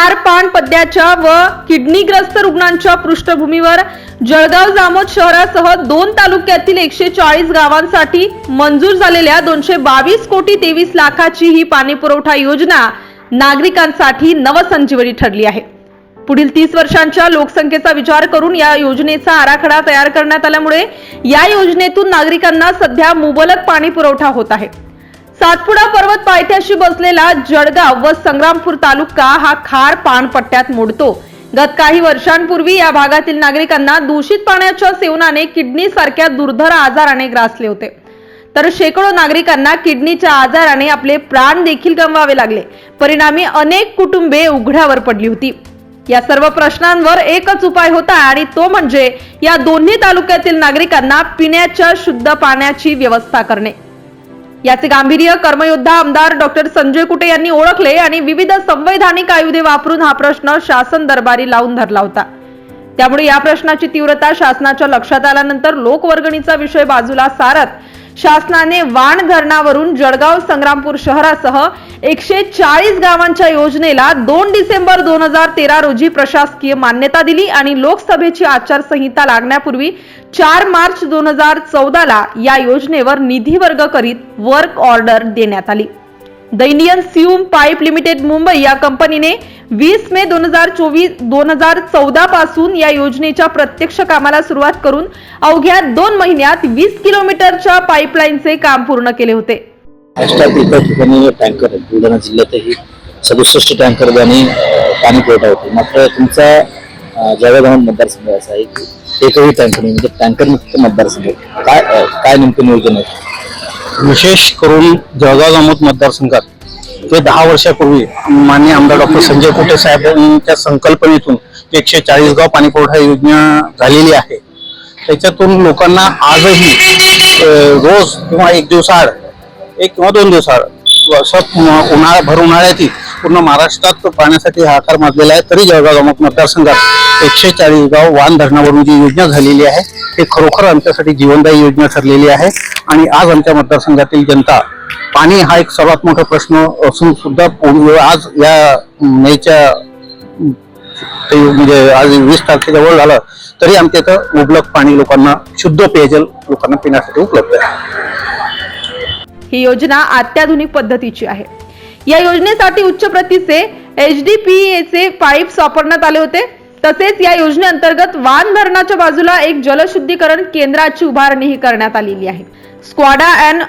खार पान पद्याच्या व किडनीग्रस्त रुग्णांच्या पृष्ठभूमीवर जळगाव जामोद शहरासह दोन तालुक्यातील एकशे चाळीस गावांसाठी मंजूर झालेल्या दोनशे बावीस कोटी तेवीस लाखाची ही पाणी पुरवठा योजना नागरिकांसाठी नवसंजीवनी ठरली आहे. पुढील तीस वर्षांच्या लोकसंख्येचा विचार करून या योजनेचा आराखडा तयार करण्यात आल्यामुळे या योजनेतून नागरिकांना सध्या मुबलक पाणी पुरवठा होत आहे. सातपुडा पर्वत पायथ्याशी बसलेला जळगाव व संग्रामपूर तालुका हा खार पाणपट्ट्यात मोडतो. गत काही वर्षांपूर्वी या भागातील नागरिकांना दूषित पाण्याच्या सेवनाने किडनी सारख्या दुर्धर आजाराने ग्रासले होते. तर शेकडो नागरिकांना किडनीच्या आजाराने आपले प्राण देखील गमवावे लागले. परिणामी अनेक कुटुंबे उघड्यावर पडली होती. या सर्व प्रश्नांवर एकच उपाय होता आणि तो म्हणजे या दोन्ही तालुक्यातील नागरिकांना पिण्याच्या शुद्ध पाण्याची व्यवस्था करणे. याचे गांभीर्य कर्मयोद्धा आमदार डॉक्टर संजय कुटे यांनी ओळखले आणि विविध संवैधानिक आयुधे वापरून हा प्रश्न शासन दरबारी लावून धरला होता. त्यामुळे या प्रश्नाची तीव्रता शासनाच्या लक्षात आल्यानंतर लोकवर्गणीचा विषय बाजूला सारत शासनाने वाण धरणावरून जळगाव संग्रामपूर शहरासह एकशे चाळीस गावांच्या योजनेला दोन डिसेंबर दोन हजार तेरा रोजी प्रशासकीय मान्यता दिली आणि लोकसभेची आचारसंहिता लागण्यापूर्वी चार मार्च दोन हजार चौदाला या योजनेवर निधी वर्ग करीत वर्क ऑर्डर देण्यात आली. The Indian Hume pipe limited Mumbai या कंपनीने वीस मे दोन हजार चोवीस दोन हजार चौदा पासून या योजनेच्या प्रत्यक्ष कामाला सुरुवात करून अवघ्या दोन महिन्यात वीस किलोमीटरच्या पाईपलाईनचे काम पूर्ण केले होते. टँकर बुलढाणा जिल्ह्यातही सदुसष्ट टँकर आणि पाणी पुरवठा होतो. मात्र तुमचा जळगाव मतदारसंघ असा आहे की एकही टँकर म्हणजे टँकर मुक्त मतदारसंघ. काय काय नेमकं नियोजन आहे? विशेष करून जळगाव जामोद मतदारसंघात ते दहा वर्षापूर्वी मान्य आमदार डॉक्टर संजय कुटे साहेब यांच्या संकल्पनेतून एकशे चाळीस गाव पाणी पुरवठा योजना झालेली आहे. त्याच्यातून लोकांना आजही रोज किंवा एक दिवसाआड एक किंवा दोन दिवसाआड असं उन्हाळा भर उन्हाळ्यातही पूर्ण महाराष्ट्रात पाण्यासाठी हाकार माजलेला आहे. तरी जळगाव जामोद मतदारसंघात एकशे चाळीस गाव वान धरणावरून जी योजना झालेली आहे ते खरोखर आमच्यासाठी जीवनदायी योजना ठरलेली आहे. आणि आज आमच्या मतदारसंघातील जनता पाणी हा एक सर्वात मोठा प्रश्न असून सुद्धा आज या मेच्या म्हणजे आज वीस तारखेजवळ झालं तरी आमच्या इथं मुबलक पाणी लोकांना शुद्ध पेयजल लोकांना पिण्यासाठी उपलब्ध आहे. ही योजना अत्याधुनिक पद्धतीची आहे. या योजनेसाठी उच्च प्रतीचे H D P E pipes वापरण्यात आले होते. तसेच या योजनेअंतर्गत वान धरणाच्या बाजूला एक जलशुद्धीकरण केंद्राची उभारणीही करण्यात आलेली आहे. स्क्वाडा अँड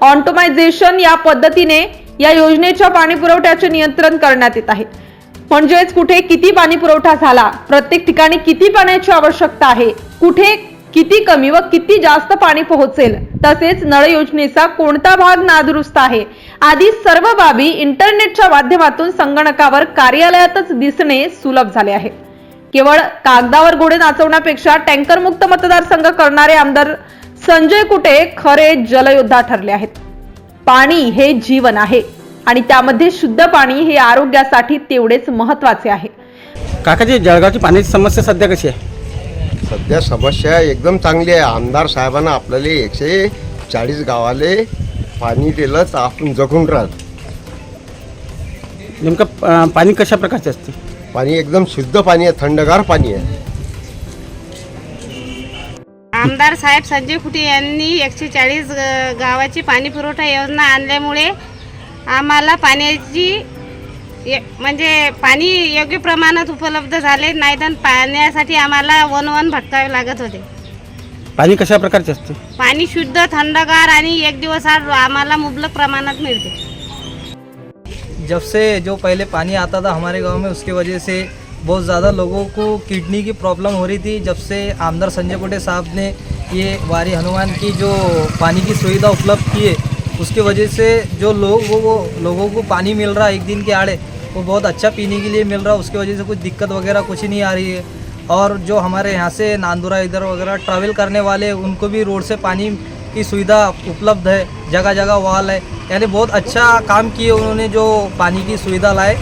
ऑन्टोमायझेशन या पद्धतीने या योजनेच्या पाणी पुरवठ्याचे नियंत्रण करण्यात येत आहे. म्हणजेच कुठे किती पाणी पुरवठा झाला प्रत्येक ठिकाणी किती पाण्याची आवश्यकता आहे कुठे किती कमी व किती जास्त पाणी पोहोचेल तसेच नळ योजनेचा कोणता भाग नादुरुस्त आहे आदी सर्व बाबी इंटरनेटच्या माध्यमातून संगणकावर कार्यालयातच दिसणे सुलभ झाले आहे. केवळ कागदावर गोडे नाचवण्यापेक्षा टँकरमुक्त मतदारसंघ करणारे आमदार संजय कुटे खरे जलयोद्धा ठरले आहेत. पाणी हे जीवन आहे आणि त्यामध्ये शुद्ध पाणी हे आरोग्यासाठी तेवढेच महत्त्वाचे आहे. काकाजी जळगावची पाण्याची समस्या सध्या कशी आहे? सध्या समस्या एकदम चांगली आहे. आमदार साहेबांना आपल्याला एकशे चाळीस गावाले पाणी दिलं तर आपण जगून राहत नेमकं अं, पाणी कशा प्रकारचे असते? पाणी एकदम शुद्ध पाणी आहे थंडगार पाणी आहे. आमदार साहेब संजय खुटे यांनी एकशे चाळीस गावाची पाणी पुरवठा योजना आणल्यामुळे आम्हाला पाण्याची ये- म्हणजे पाणी योग्य प्रमाणात उपलब्ध झाले नाही तर पाण्यासाठी आम्हाला वन वन भटकावे लागत होते. पाणी कशा प्रकारचे असते? पाणी शुद्ध थंडगार आणि एक दिवस आड आम्हाला मुबलक प्रमाणात मिळते. जब से जो पहले पानी आता था हमारे गाँव में, उसके वजह से बहुत ज़्यादा लोगों को किडनी की प्रॉब्लम हो रही थी। जब से आमदार संजय कोटे साहब ने ये वारी हनुमान की जो पानी की सुविधा उपलब्ध की है, उसके वजह से जो लोग वो वो लोगों को पानी मिल रहा है एक दिन के आड़े, वो बहुत अच्छा पीने के लिए मिल रहा। है उसकी वजह से कुछ दिक्कत वगैरह कुछ नहीं आ रही है। और जो हमारे यहाँ से नांदुरा इधर वगैरह ट्रैवल करने वाले, उनको भी रोड से पानी की सुविधा उपलब्ध है जगह जगह वॉल है यानी बहुत अच्छा काम किए उन्होंने जो पानी की सुविधा लाए।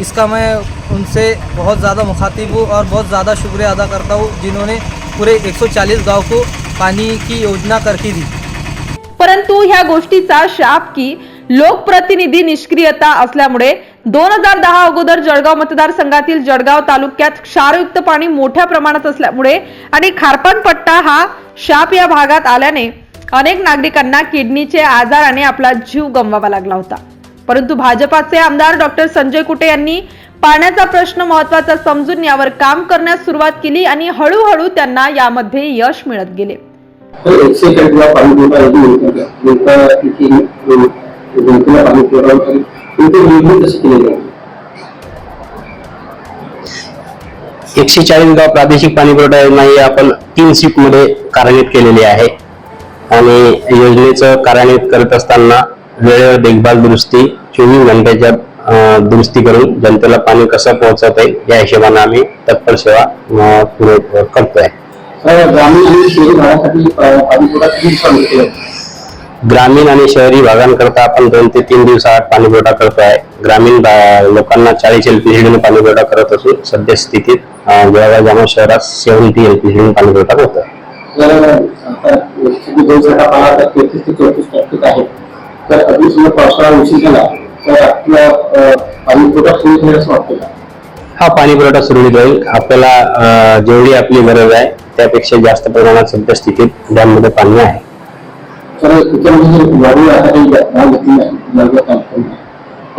इसका मैं उनसे बहुत ज़्यादा मुखातिब हूँ और बहुत ज़्यादा शुक्रिया अदा करता हूँ जिन्होंने पूरे 140 गांव को पानी की योजना करके दी। परंतु ह्या गोष्टीचा शाप की लोकप्रतिनिधी निष्क्रियता असल्यामुळे दोन हजार दहा अगोदर जळगाव मतदारसंघातील जळगाव तालुक्यात क्षारयुक्त पाणी मोठ्या प्रमाणात असल्यामुळे आणि खारपान पट्टा हा शाप या भागात आल्याने अनेक नागरिकांना किडनीचे आजाराने आपला जीव गमवावा लागला होता. परंतु भाजपाचे आमदार डॉक्टर संजय कुटे यांनी पाण्याचा प्रश्न महत्त्वाचा समजून यावर काम करण्यास सुरुवात केली आणि हळूहळू त्यांना यामध्ये यश मिळत गेले. केलेली आहे एकशे चाळीस गाव प्रादेशिक पाणी पुरवठा योजना ही आपण तीन शिफ्टमध्ये कार्यान्वित केलेली आहे. आणि योजनेचं कार्यान्वित करत असताना वेळेवर देखभाल दुरुस्ती चोवीस घंट्याच्या दुरुस्ती करून जनतेला पाणी कसं पोहोचवता येईल या हिशोबाने आम्ही तत्पर सेवा पुढे करतोय. ग्रामीण आणि शहरी भागांकरता आपण दोन ते तीन दिवसाआड पाणी पुरवठा करतो आहे ग्रामीण लोकांना चाळीस एलपीसीडीने पाणी पुरवठा करत असून सध्या स्थितीत अं, जळगाव जामोद शहरात सेव्हन्टी एलपीसीडीने पाणी पुरवठा होत तेहतीस ते चौतीस टक्के आहे तर अतिशय पावसाळा उशीर गेला तर आपलं पाणी पुरवठा सुरू होईल असं वाटतं हा पाणी पुरवठा सुरळीत होईल आपल्याला जेवढी आपली गरज आहे त्यापेक्षा जास्त प्रमाणात सध्या स्थितीत डॅममध्ये पाणी आहे. तर त्याच्यामध्ये जे आता काही घेतली नाही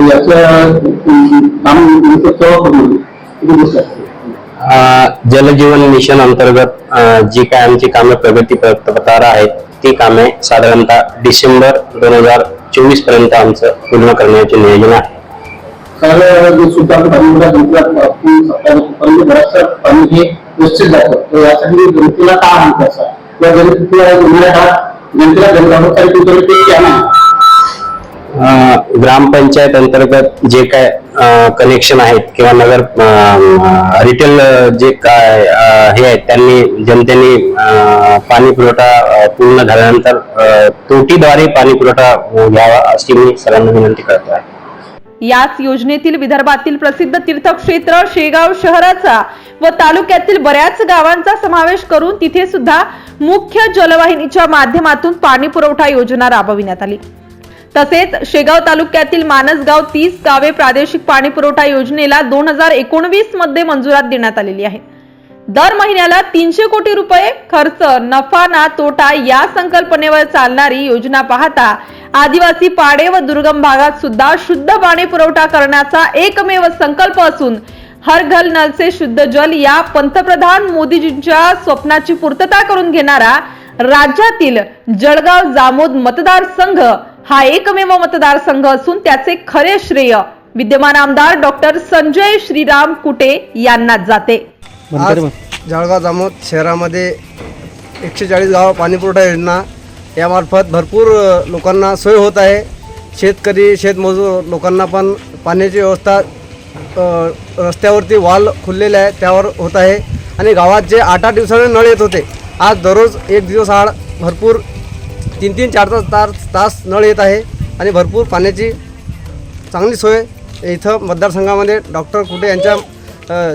याचं काम केव्हा करून जलजीवन मिशन अंतर्गत जी काय आमची कामे प्रगती पत्रावर आहेत ती कामे साधारणतः डिसेंबर दोन हजार चोवीसपर्यंत आमचं पूर्ण करण्याचे नियोजन आहे. जनतेला ग्रामपंचायत अंतर्गत जे काय कनेक्शन आहेत किंवा नगर रिटेल जे काय हे आहेत त्यांनी जनतेने पाणी पुरवठा पूर्ण झाल्यानंतर तोटीद्वारे पाणी पुरवठा घ्यावा अशी मी सर्वांना विनंती करतो. आहे याच योजनेतील विदर्भातील प्रसिद्ध तीर्थक्षेत्र शेगाव शहराचा व तालुक्यातील बऱ्याच गावांचा समावेश करून तिथे सुद्धा मुख्य जलवाहिनीच्या माध्यमातून पाणी पुरवठा योजना राबविण्यात आली. तसेच शेगाव तालुक्यातील मानसगाव तीस गावे प्रादेशिक पाणी पुरवठा योजनेला दोन हजार एकोणवीसमध्ये मंजुरात देण्यात आलेली आहे. दर महिन्याला तीनशे कोटी रुपये खर्च नफा ना तोटा या संकल्पनेवर चालणारी योजना पाहता आदिवासी पाडे व दुर्गम भागात सुद्धा शुद्ध पाणी पुरवठा करण्याचा एकमेव संकल्प असून हर घल नलसे शुद्ध जल या पंतप्रधान मोदीजींच्या स्वप्नाची पूर्तता करून घेणारा राज्यातील जळगाव जामोद मतदारसंघ हा एकमेव मतदारसंघ असून त्याचे खरे श्रेय विद्यमान आमदार डॉक्टर संजय श्रीराम कुटे यांनाच जाते. आज जळगाव जामोद शहरामध्ये एकशे चाळीस गाव पाणीपुरवठा योजना यामार्फत भरपूर लोकांना सोय होत आहे. शेतकरी शेतमजूर लोकांना पण पाण्याची व्यवस्था रस्त्यावरती वाल खुललेले आहे त्यावर होत आहे. आणि गावात जे आठ आठ दिवसाने नळ येत होते आज दररोज एक दिवस आड भरपूर तीन तीन चार तास तास तास नळ येत आहे आणि भरपूर पाण्याची चांगली सोय इथं मतदारसंघामध्ये डॉक्टर कुटे यांच्या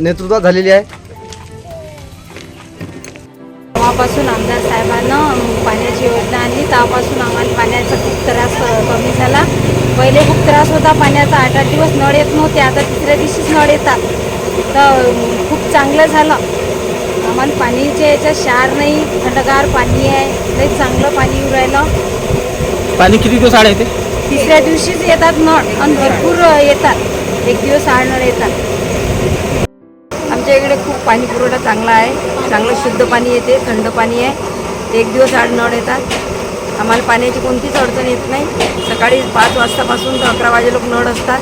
नेतृत्वात झालेली आहे. तेव्हापासून आमदार साहेबांनं पाण्याची योजना आणली. तेव्हापासून आम्हाला पाण्याचा खूप त्रास कमी झाला. पहिले खूप त्रास होता पाण्याचा. आठ आठ दिवस नळ येत नव्हते. आता तिसऱ्या दिवशीच नळ येतात. तर खूप चांगलं झालं. आम्हाला पाणीच्या याच्यात क्षार नाही थंडगार पाणी आहे लई चांगलं पाणी येऊ राहिलं. पाणी किती दिवस आड येते? तिसऱ्या दिवशीच येतात नळ आणि भरपूर येतात. एक दिवस आड नळ येतात. आमच्या इकडे खूप पाणी पुरवठा चांगला आहे. चांगलं शुद्ध पाणी येते थंड पाणी आहे. एक दिवस आड नळ येतात. आम्हाला पाण्याची कोणतीच अडचण येत नाही. सकाळी पाच वाजतापासून तर अकरा वाजे लोक नळ असतात.